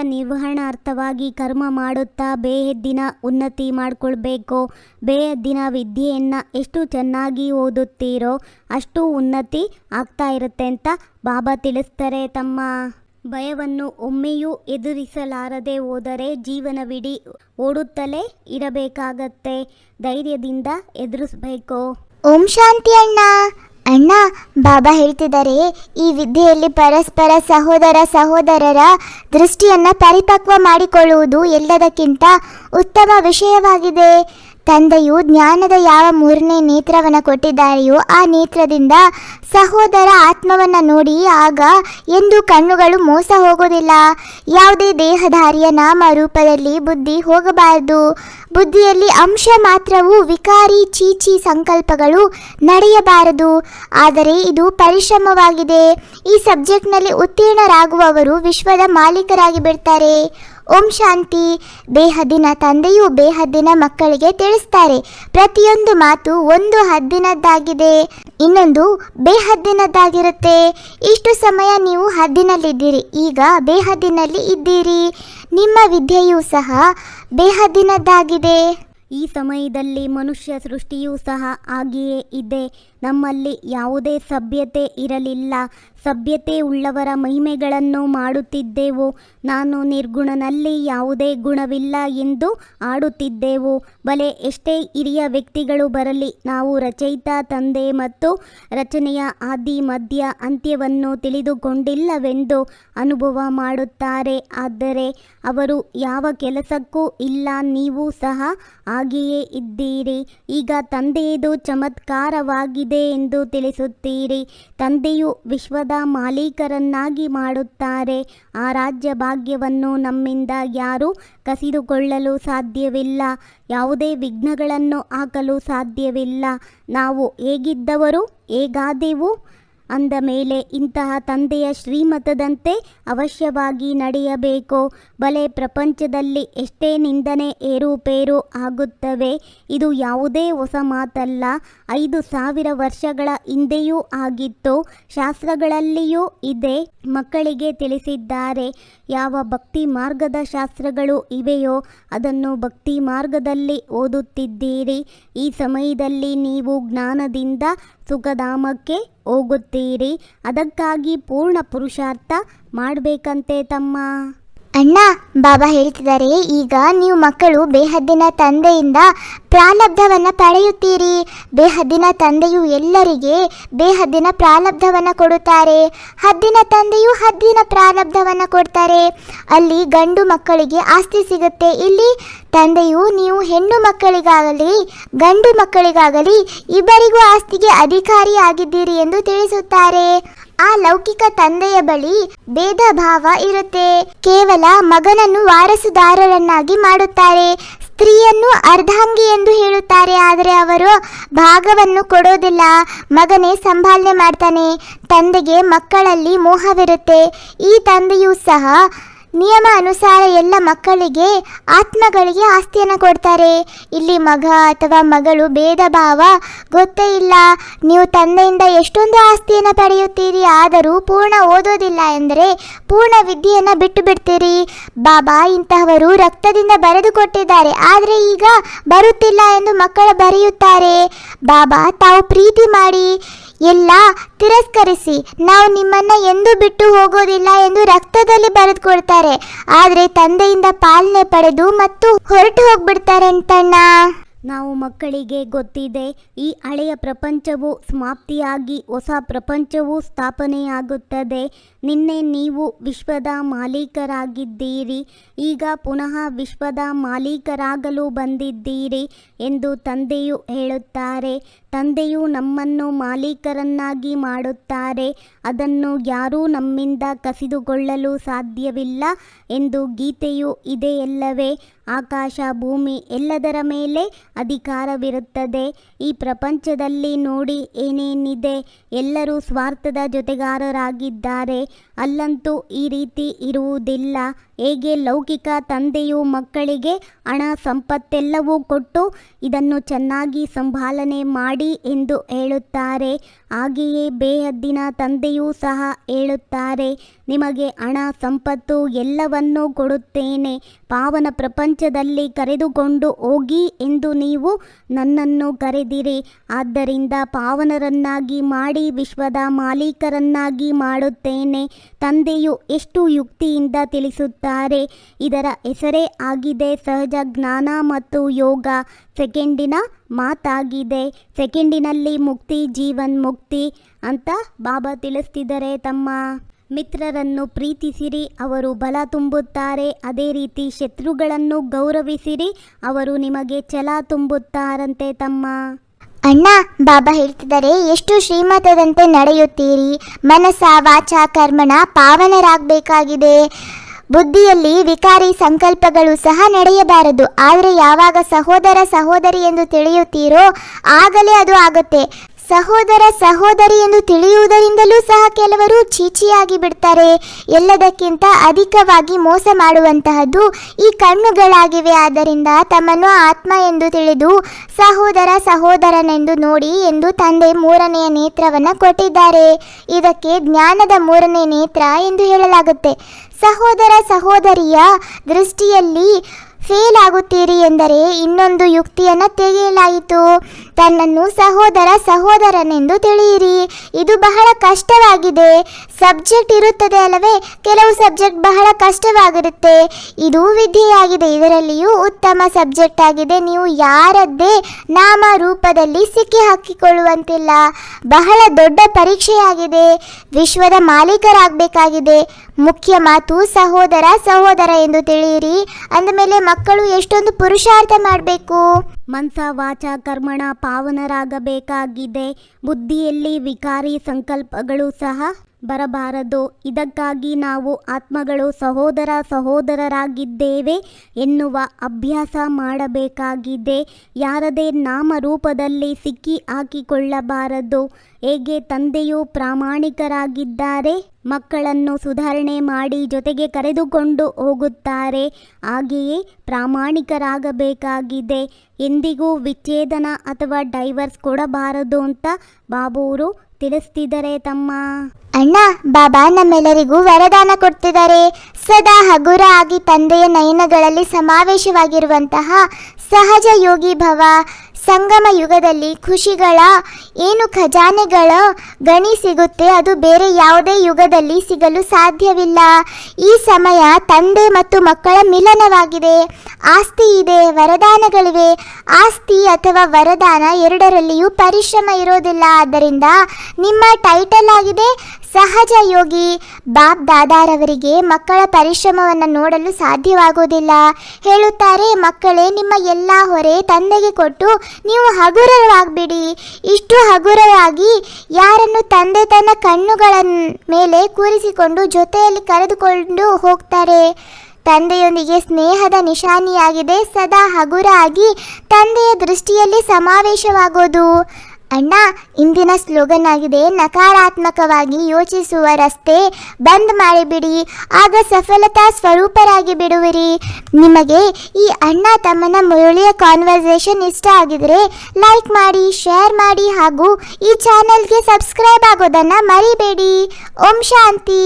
ಕಾರ್ಯನಿರ್ವಹಣಾರ್ಥವಾಗಿ ಕರ್ಮ ಮಾಡುತ್ತಾ ಬೇಹದ್ದಿನ ಉನ್ನತಿ ಮಾಡಿಕೊಳ್ಬೇಕು. ಬೇಹದ್ದಿನ ವಿದ್ಯೆಯನ್ನು ಎಷ್ಟು ಚೆನ್ನಾಗಿ ಓದುತ್ತೀರೋ ಅಷ್ಟು ಉನ್ನತಿ ಆಗ್ತಾ ಇರುತ್ತೆ ಅಂತ ಬಾಬಾ ತಿಳಿಸ್ತಾರೆ ತಮ್ಮ ಭಯವನ್ನು ಒಮ್ಮೆಯೂ ಎದುರಿಸಲಾರದೆ ಹೋದರೆ ಜೀವನವಿಡೀ ಓಡುತ್ತಲೇ ಇರಬೇಕಾಗತ್ತೆ. ಧೈರ್ಯದಿಂದ ಎದುರಿಸ್ಬೇಕು. ಓಂ ಶಾಂತಿ ಅಣ್ಣ. ಅಣ್ಣ, ಬಾಬಾ ಹೇಳ್ತಿದ್ದಾರೆ, ಈ ವಿದ್ಯೆಯಲ್ಲಿ ಪರಸ್ಪರ ಸಹೋದರ ಸಹೋದರರ ದೃಷ್ಟಿಯನ್ನು ಪರಿಪಕ್ವ ಮಾಡಿಕೊಳ್ಳುವುದು ಎಲ್ಲದಕ್ಕಿಂತ ಉತ್ತಮ ವಿಷಯವಾಗಿದೆ. ತಂದೆಯು ಜ್ಞಾನದ ಯಾವ ಮೂರನೇ ನೇತ್ರವನ್ನು ಕೊಟ್ಟಿದ್ದಾರೆಯೋ ಆ ನೇತ್ರದಿಂದ ಸಹೋದರ ಆತ್ಮವನ್ನು ನೋಡಿ ಆಗ ಎಂದು ಕಣ್ಣುಗಳು ಮೋಸ ಹೋಗೋದಿಲ್ಲ ಯಾವುದೇ ದೇಹಧಾರಿಯ ನಾಮ ರೂಪದಲ್ಲಿ ಬುದ್ಧಿ ಹೋಗಬಾರದು. ಬುದ್ಧಿಯಲ್ಲಿ ಅಂಶ ಮಾತ್ರವೂ ವಿಕಾರಿ ಚೀಚಿ ಸಂಕಲ್ಪಗಳು ನಡೆಯಬಾರದು. ಆದರೆ ಇದು ಪರಿಶ್ರಮವಾಗಿದೆ. ಈ ಸಬ್ಜೆಕ್ಟ್ನಲ್ಲಿ ಉತ್ತೀರ್ಣರಾಗುವವರು ವಿಶ್ವದ ಮಾಲೀಕರಾಗಿ ಬಿಡ್ತಾರೆ. ಓಂ ಶಾಂತಿ. ಬೇಹದ್ದಿನ ತಂದೆಯು ಬೇಹದ್ದಿನ ಮಕ್ಕಳಿಗೆ ತಿಳಿಸ್ತಾರೆ. ಪ್ರತಿಯೊಂದು ಮಾತು ಒಂದು ಹದ್ದಿನದ್ದಾಗಿದೆ. ಇನ್ನೊಂದು ಬೇಹದ್ದಿನದ್ದಾಗಿರುತ್ತೆ ಇಷ್ಟು ಸಮಯ ನೀವು ಹದ್ದಿನಲ್ಲಿದ್ದೀರಿ. ಈಗ ಬೇಹದ್ದಿನಲ್ಲಿ ಇದ್ದೀರಿ. ನಿಮ್ಮ ವಿದ್ಯೆಯೂ ಸಹ ಬೇಹದ್ದಿನದ್ದಾಗಿದೆ. ಈ ಸಮಯದಲ್ಲಿ ಮನುಷ್ಯ ಸೃಷ್ಟಿಯೂ ಸಹ ಆಗಿಯೇ ಇದೆ. ನಮ್ಮಲ್ಲಿ ಯಾವುದೇ ಸಭ್ಯತೆ ಇರಲಿಲ್ಲ. ಸಭ್ಯತೆ ಉಳ್ಳವರ ಮಹಿಮೆಗಳನ್ನು ಮಾಡುತ್ತಿದ್ದೆವು. ನಾನು ನಿರ್ಗುಣನಲ್ಲಿ ಯಾವುದೇ ಗುಣವಿಲ್ಲ ಎಂದು ಆಡುತ್ತಿದ್ದೆವು. ಬಲೆ, ಎಷ್ಟೇ ಹಿರಿಯ ವ್ಯಕ್ತಿಗಳು ಬರಲಿ, ನಾವು ರಚಯಿತ ತಂದೆ ಮತ್ತು ರಚನೆಯ ಆದಿ, ಮಧ್ಯ ಅಂತ್ಯವನ್ನು ತಿಳಿದುಕೊಂಡಿಲ್ಲವೆಂದು ಅನುಭವ ಮಾಡುತ್ತಾರೆ. ಆದರೆ ಅವರು ಯಾವ ಕೆಲಸಕ್ಕೂ ಇಲ್ಲ, ನೀವು ಸಹ ಹಾಗೆಯೇ ಇದ್ದೀರಿ. ಈಗ ತಂದೆಯದು ಚಮತ್ಕಾರವಾಗಿದೆ ಎಂದು ತಿಳಿಸುತ್ತೀರಿ. ತಂದೆಯು ವಿಶ್ವದ ಮಾಲೀಕರನ್ನಾಗಿ ಮಾಡುತ್ತಾರೆ. ಆ ರಾಜ್ಯ ಭಾಗ್ಯವನ್ನು ನಮ್ಮಿಂದ ಯಾರೂ ಕಸಿದುಕೊಳ್ಳಲು ಸಾಧ್ಯವಿಲ್ಲ. ಯಾವುದೇ ವಿಘ್ನಗಳನ್ನು ಹಾಕಲು ಸಾಧ್ಯವಿಲ್ಲ. ನಾವು ಹೇಗಿದ್ದವರು ಹೇಗಾದೆವು? ಅಂದ ಮೇಲೆ ಇಂತಹ ತಂದೆಯ ಶ್ರೀಮತದಂತೆ ಅವಶ್ಯವಾಗಿ ನಡೆಯಬೇಕು? ಬಲೆ ಪ್ರಪಂಚದಲ್ಲಿ ಎಷ್ಟೇ ನಿಂದನೆ ಏರುಪೇರು ಆಗುತ್ತವೆ, ಇದು ಯಾವುದೇ ಹೊಸ ಮಾತಲ್ಲ. ಐದು ಸಾವಿರ ವರ್ಷಗಳ ಹಿಂದೆಯೂ ಆಗಿತ್ತು, ಶಾಸ್ತ್ರಗಳಲ್ಲಿಯೂ ಇದೆ, ಮಕ್ಕಳಿಗೆ ತಿಳಿಸಿದ್ದಾರೆ. ಯಾವ ಭಕ್ತಿ ಮಾರ್ಗದ ಶಾಸ್ತ್ರಗಳು ಇವೆಯೋ, ಅದನ್ನು ಭಕ್ತಿ ಮಾರ್ಗದಲ್ಲಿ ಓದುತ್ತಿದ್ದೀರಿ. ಈ ಸಮಯದಲ್ಲಿ ನೀವು ಜ್ಞಾನದಿಂದ ಸುಖಧಾಮಕ್ಕೆ ಹೋಗುತ್ತೀರಿ. ಅದಕ್ಕಾಗಿ ಪೂರ್ಣ ಪುರುಷಾರ್ಥ ಮಾಡಬೇಕಂತೆ ತಮ್ಮ. ಅಣ್ಣ, ಬಾಬಾ ಹೇಳ್ತಿದ್ದಾರೆ, ಈಗ ನೀವು ಮಕ್ಕಳು ಬೇಹದ್ದಿನ ತಂದೆಯಿಂದ ಪ್ರಾಲಬ್ಧವನ್ನು ಪಡೆಯುತ್ತೀರಿ ಬೇಹದ್ದಿನ ತಂದೆಯು ಎಲ್ಲರಿಗೆ ಬೇಹದ್ದಿನ ಪ್ರಾಲಬ್ಧವನ್ನು ಕೊಡುತ್ತಾರೆ. ಹದ್ದಿನ ತಂದೆಯು ಹದ್ದಿನ ಪ್ರಾರಬ್ಧವನ್ನು ಕೊಡ್ತಾರೆ. ಅಲ್ಲಿ ಗಂಡು ಮಕ್ಕಳಿಗೆ ಆಸ್ತಿ ಸಿಗುತ್ತೆ. ಇಲ್ಲಿ ತಂದೆಯು ನೀವು ಹೆಣ್ಣು ಮಕ್ಕಳಿಗಾಗಲಿ, ಗಂಡು ಮಕ್ಕಳಿಗಾಗಲಿ ಇಬ್ಬರಿಗೂ ಆಸ್ತಿಗೆ ಅಧಿಕಾರಿ ಆಗಿದ್ದೀರಿ ಎಂದು ತಿಳಿಸುತ್ತಾರೆ. ಆ ಲೌಕಿಕ ತಂದೆಯ ಬಳಿ ಭೇದ ಭಾವ ಇರುತ್ತೆ. ಕೇವಲ ಮಗನನ್ನು ವಾರಸುದಾರರನ್ನಾಗಿ ಮಾಡುತ್ತಾರೆ. ಸ್ತ್ರೀಯನ್ನು ಅರ್ಧಾಂಗಿ ಎಂದು ಹೇಳುತ್ತಾರೆ. ಆದರೆ ಅವರು ಭಾಗವನ್ನು ಕೊಡೋದಿಲ್ಲ. ಮಗನೇ ಸಂಭಾಳನೆ ಮಾಡ್ತಾನೆ. ತಂದೆಗೆ ಮಕ್ಕಳಲ್ಲಿ ಮೋಹವಿರುತ್ತೆ. ಈ ತಂದೆಯೂ ಸಹ ನಿಯಮ ಅನುಸಾರ ಎಲ್ಲ ಮಕ್ಕಳಿಗೆ ಆತ್ಮಗಳಿಗೆ ಆಸ್ತಿಯನ್ನು ಕೊಡ್ತಾರೆ. ಇಲ್ಲಿ ಮಗ ಅಥವಾ ಮಗಳು ಭೇದ ಭಾವ ಗೊತ್ತೇ ಇಲ್ಲ. ನೀವು ತಂದೆಯಿಂದ ಎಷ್ಟೊಂದು ಆಸ್ತಿಯನ್ನು ಪಡೆಯುತ್ತೀರಿ? ಆದರೂ ಪೂರ್ಣ ಓದೋದಿಲ್ಲ ಎಂದರೆ ಪೂರ್ಣ ವಿದ್ಯೆಯನ್ನು ಬಿಟ್ಟು ಬಿಡ್ತೀರಿ. ಬಾಬಾ ಇಂತಹವರು ರಕ್ತದಿಂದ ಬರೆದು ಕೊಟ್ಟಿದ್ದಾರೆ. ಆದರೆ ಈಗ ಬರುತ್ತಿಲ್ಲ ಎಂದು ಮಕ್ಕಳು ಬರೆಯುತ್ತಾರೆ. ಬಾಬಾ ತಾವು ಪ್ರೀತಿ ಮಾಡಿ. ಎಲ್ಲ ತಿರಸ್ಕರಿಸಿ, ನಾವು ನಿಮ್ಮನ್ನ ಎಂದೂ ಬಿಟ್ಟು ಹೋಗೋದಿಲ್ಲ ಎಂದು ರಕ್ತದಲ್ಲಿ ಬರೆದು ಕೊಡ್ತಾರೆ ಆದರೆ ತಂದೆಯಿಂದ ಪಾಲನೆ ಪಡೆದು ಮತ್ತು ಹೊರಟು ಹೋಗ್ಬಿಡ್ತಾರೆ ಅಂತಣ್ಣ. ನಾವು ಮಕ್ಕಳಿಗೆ ಗೊತ್ತಿದೆ, ಈ ಹಳೆಯ ಪ್ರಪಂಚವು ಸಮಾಪ್ತಿಯಾಗಿ ಹೊಸ ಪ್ರಪಂಚವು ಸ್ಥಾಪನೆಯಾಗುತ್ತದೆ. ನಿನ್ನೆ ನೀವು ವಿಶ್ವದ ಮಾಲೀಕರಾಗಿದ್ದೀರಿ. ಈಗ ಪುನಃ ವಿಶ್ವದ ಮಾಲೀಕರಾಗಲು ಬಂದಿದ್ದೀರಿ ಎಂದು ತಂದೆಯು ಹೇಳುತ್ತಾರೆ. ತಂದೆಯು ನಮ್ಮನ್ನು ಮಾಲೀಕರನ್ನಾಗಿ ಮಾಡುತ್ತಾರೆ. ಅದನ್ನು ಯಾರೂ ನಮ್ಮಿಂದ ಕಸಿದುಕೊಳ್ಳಲು ಸಾಧ್ಯವಿಲ್ಲ ಎಂದು ಗೀತೆಯು ಇದೆಯಲ್ಲವೇ ಆಕಾಶ, ಭೂಮಿ ಎಲ್ಲದರ ಮೇಲೆ ಅಧಿಕಾರವಿರುತ್ತದೆ. ಈ ಪ್ರಪಂಚದಲ್ಲಿ ನೋಡಿ ಏನೇನಿದೆ? ಎಲ್ಲರೂ ಸ್ವಾರ್ಥದ ಜೊತೆಗಾರರಾಗಿದ್ದಾರೆ. ಅಲ್ಲಂತೂ ಈ ರೀತಿ ಇರುವುದಿಲ್ಲ. ಹೇಗೆ ಲೌಕಿಕ ತಂದೆಯು ಮಕ್ಕಳಿಗೆ ಹಣ, ಸಂಪತ್ತೆಲ್ಲವೂ ಕೊಟ್ಟು ಇದನ್ನು ಚೆನ್ನಾಗಿ ಸಂಭಾಲನೆ ಮಾಡಿ ಎಂದು ಹೇಳುತ್ತಾರೆ. ಹಾಗೆಯೇ ಬೇಹದ್ದಿನ ತಂದೆಯೂ ಸಹ ಹೇಳುತ್ತಾರೆ, ನಿಮಗೆ ಹಣ, ಸಂಪತ್ತು ಎಲ್ಲವನ್ನೂ ಕೊಡುತ್ತೇನೆ. ಪಾವನ ಪ್ರಪಂಚದಲ್ಲಿ ಕರೆದುಕೊಂಡು ಹೋಗಿ ಎಂದು ನೀವು ನನ್ನನ್ನು ಕರೆದಿರಿ. ಆದ್ದರಿಂದ ಪಾವನರನ್ನಾಗಿ ಮಾಡಿ ವಿಶ್ವದ ಮಾಲೀಕರನ್ನಾಗಿ ಮಾಡುತ್ತೇನೆ. ತಂದೆಯು ಎಷ್ಟು ಯುಕ್ತಿಯಿಂದ ತಿಳಿಸುತ್ತಾರೆ ಇದರ ಹೆಸರೇ ಆಗಿದೆ, ಸಹಜ ಜ್ಞಾನ ಮತ್ತು ಯೋಗ. ಸೆಕೆಂಡಿನ ಮಾತಾಗಿದೆ. ಸೆಕೆಂಡಿನಲ್ಲಿ ಮುಕ್ತಿ, ಜೀವನ್ ಮುಕ್ತಿ ಅಂತ ಬಾಬಾ ತಿಳಿಸ್ತಿದ್ದಾರೆ ತಮ್ಮ ಮಿತ್ರರನ್ನು ಪ್ರೀತಿಸಿರಿ, ಅವರು ಬಲ ತುಂಬುತ್ತಾರೆ. ಅದೇ ರೀತಿ ಶತ್ರುಗಳನ್ನು ಗೌರವಿಸಿರಿ, ಅವರು ನಿಮಗೆ ಛಲ ತುಂಬುತ್ತಾರಂತೆ ತಮ್ಮ. ಅಣ್ಣ, ಬಾಬಾ ಹೇಳ್ತಿದ್ದಾರೆ, ಎಷ್ಟು ಶ್ರೀಮತದಂತೆ ನಡೆಯುತ್ತೀರಿ. ಮನಸ್ಸ, ವಾಚ, ಕರ್ಮಣ ಪಾವನರಾಗಬೇಕಾಗಿದೆ. ಬುದ್ಧಿಯಲ್ಲಿ ವಿಕಾರಿ ಸಂಕಲ್ಪಗಳು ಸಹ ನಡೆಯಬಾರದು. ಆದರೆ ಯಾವಾಗ ಸಹೋದರ ಸಹೋದರಿ ಎಂದು ತಿಳಿಯುತ್ತೀರೋ ಆಗಲೇ ಅದು ಆಗುತ್ತೆ. ಸಹೋದರ ಸಹೋದರಿ ಎಂದು ತಿಳಿಯುವುದರಿಂದಲೂ ಸಹ ಕೆಲವರು ಚೀಚಿಯಾಗಿ ಬಿಡ್ತಾರೆ. ಎಲ್ಲದಕ್ಕಿಂತ ಅಧಿಕವಾಗಿ ಮೋಸ ಮಾಡುವಂತಹದ್ದು ಈ ಕಣ್ಣುಗಳಾಗಿವೆ. ಆದ್ದರಿಂದ ತಮ್ಮನ್ನು ಆತ್ಮ ಎಂದು ತಿಳಿದು ಸಹೋದರ ಸಹೋದರನೆಂದು ನೋಡಿ ಎಂದು ತಂದೆ ಮೂರನೆಯ ನೇತ್ರವನ್ನು ಕೊಟ್ಟಿದ್ದಾರೆ. ಇದಕ್ಕೆ ಜ್ಞಾನದ ಮೂರನೇ ನೇತ್ರ ಎಂದು ಹೇಳಲಾಗುತ್ತೆ. ಸಹೋದರ ಸಹೋದರಿಯ ದೃಷ್ಟಿಯಲ್ಲಿ ಫೇಲ್ ಆಗುತ್ತೀರಿ ಎಂದರೆ ಇನ್ನೊಂದು ಯುಕ್ತಿಯನ್ನು ತೆಗೆಯಲಾಯಿತು. ತನ್ನನ್ನು ಸಹೋದರ ಸಹೋದರನೆಂದು ತಿಳಿಯಿರಿ. ಇದು ಬಹಳ ಕಷ್ಟವಾಗಿದೆ. ಸಬ್ಜೆಕ್ಟ್ ಇರುತ್ತದೆ ಅಲ್ಲವೇ? ಕೆಲವು ಸಬ್ಜೆಕ್ಟ್ ಬಹಳ ಕಷ್ಟವಾಗಿರುತ್ತೆ ಇದು ವಿದ್ಯೆಯಾಗಿದೆ. ಇದರಲ್ಲಿಯೂ ಉತ್ತಮ ಸಬ್ಜೆಕ್ಟ್ ಆಗಿದೆ. ನೀವು ಯಾರದ್ದೇ ನಾಮ ರೂಪದಲ್ಲಿ ಸಿಕ್ಕಿ ಹಾಕಿಕೊಳ್ಳುವಂತಿಲ್ಲ. ಬಹಳ ದೊಡ್ಡ ಪರೀಕ್ಷೆಯಾಗಿದೆ. ವಿಶ್ವದ ಮಾಲೀಕರಾಗಬೇಕಾಗಿದೆ. ಮುಖ್ಯ ಮಾತು ಸಹೋದರ ಸಹೋದರ ಎಂದು ತಿಳಿಯಿರಿ. ಅಂದಮೇಲೆ ಮಕ್ಕಳು ಎಷ್ಟೊಂದು ಪುರುಷಾರ್ಥ ಮಾಡಬೇಕು. ಮನ್ಸ, ವಾಚ, ಕರ್ಮಣ, ಪಾವನರಾಗಬೇಕಾಗಿದೆ. ಬುದ್ಧಿಯಲ್ಲಿ ವಿಕಾರಿ ಸಂಕಲ್ಪಗಳು ಸಹ ಬರಬಾರದು. ಇದಕ್ಕಾಗಿ ನಾವು ಆತ್ಮಗಳು ಸಹೋದರ ಸಹೋದರರಾಗಿದ್ದೇವೆ ಎನ್ನುವ ಅಭ್ಯಾಸ ಮಾಡಬೇಕಾಗಿದೆ. ಯಾರದೇ ನಾಮರೂಪದಲ್ಲಿ ಸಿಕ್ಕಿ ಹಾಕಿಕೊಳ್ಳಬಾರದು. ಹೇಗೆ ತಂದೆಯು ಪ್ರಾಮಾಣಿಕರಾಗಿದ್ದಾರೆ, ಮಕ್ಕಳನ್ನು ಸುಧಾರಣೆ ಮಾಡಿ ಜೊತೆಗೆ ಕರೆದುಕೊಂಡು ಹೋಗುತ್ತಾರೆ, ಹಾಗೆಯೇ ಪ್ರಾಮಾಣಿಕರಾಗಬೇಕಾಗಿದೆ. ಎಂದಿಗೂ ವಿಚ್ಛೇದನ ಅಥವಾ ಡೈವರ್ಸ್ ಕೊಡಬಾರದು ಅಂತ ಬಾಬುವರು ತಿಳಿಸ್ತಿದ್ದಾರೆ ತಮ್ಮ. ಅಣ್ಣ, ಬಾಬಾ ನಮ್ಮೆಲ್ಲರಿಗೂ ವರದಾನ ಕೊಡ್ತಿದ್ದಾರೆ. ಸದಾ ಹಗುರ ಆಗಿ ತಂದೆಯ ನಯನಗಳಲ್ಲಿ ಸಮಾವೇಶವಾಗಿರುವಂತಹ ಸಹಜ ಯೋಗಿ ಭವ ಸಂಗಮ ಯುಗದಲ್ಲಿ ಖುಷಿಗಳ ಏನು ಖಜಾನೆಗಳ ಗಣಿ ಸಿಗುತ್ತೆ, ಅದು ಬೇರೆ ಯಾವುದೇ ಯುಗದಲ್ಲಿ ಸಿಗಲು ಸಾಧ್ಯವಿಲ್ಲ. ಈ ಸಮಯ ತಂದೆ ಮತ್ತು ಮಕ್ಕಳ ಮಿಲನವಾಗಿದೆ. ಆಸ್ತಿ ಇದೆ, ವರದಾನಗಳಿವೆ. ಆಸ್ತಿ ಅಥವಾ ವರದಾನ ಎರಡರಲ್ಲಿಯೂ ಪರಿಶ್ರಮ ಇರೋದಿಲ್ಲ. ಆದ್ದರಿಂದ ನಿಮ್ಮ ಟೈಟಲ್ ಆಗಿದೆ ಸಹಜ ಯೋಗಿ ಬಾಬ್ ದಾದಾರವರಿಗೆ ಮಕ್ಕಳ ಪರಿಶ್ರಮವನ್ನು ನೋಡಲು ಸಾಧ್ಯವಾಗುವುದಿಲ್ಲ. ಹೇಳುತ್ತಾರೆ, ಮಕ್ಕಳೇ, ನಿಮ್ಮ ಎಲ್ಲ ಹೊರೆ ತಂದೆಗೆ ಕೊಟ್ಟು ನೀವು ಹಗುರವಾಗಬೇಡಿ ಇಷ್ಟು ಹಗುರವಾಗಿ ಯಾರನ್ನು ತಂದೆ ತನ್ನ ಕಣ್ಣುಗಳ ಮೇಲೆ ಕೂರಿಸಿಕೊಂಡು ಜೊತೆಯಲ್ಲಿ ಕರೆದುಕೊಂಡು ಹೋಗ್ತಾರೆ. ತಂದೆಯೊಂದಿಗೆ ಸ್ನೇಹದ ನಿಶಾನಿಯಾಗಿದೆ, ಸದಾ ಹಗುರ ಆಗಿ ತಂದೆಯ ದೃಷ್ಟಿಯಲ್ಲಿ ಸಮಾವೇಶವಾಗೋದು. ಅಣ್ಣ, ಇಂದಿನ ಸ್ಲೋಗನ್ ಆಗಿದೆ, ನಕಾರಾತ್ಮಕವಾಗಿ ಯೋಚಿಸುವ ರಸ್ತೆ ಬಂದ್ ಮಾಡಿಬಿಡಿ, ಆಗ ಸಫಲತಾ ಸ್ವರೂಪರಾಗಿ ಬಿಡುವಿರಿ. ನಿಮಗೆ ಈ ಅಣ್ಣ ತಮ್ಮನ ಮುರುಳಿಯ ಕಾನ್ವರ್ಸೇಷನ್ ಇಷ್ಟ ಆಗಿದ್ರೆ ಲೈಕ್ ಮಾಡಿ ಶೇರ್ ಮಾಡಿ ಹಾಗೂ ಈ ಚಾನೆಲ್ಗೆ ಸಬ್ಸ್ಕ್ರೈಬ್ ಆಗೋದನ್ನು ಮರಿಬೇಡಿ. ಓಂ ಶಾಂತಿ.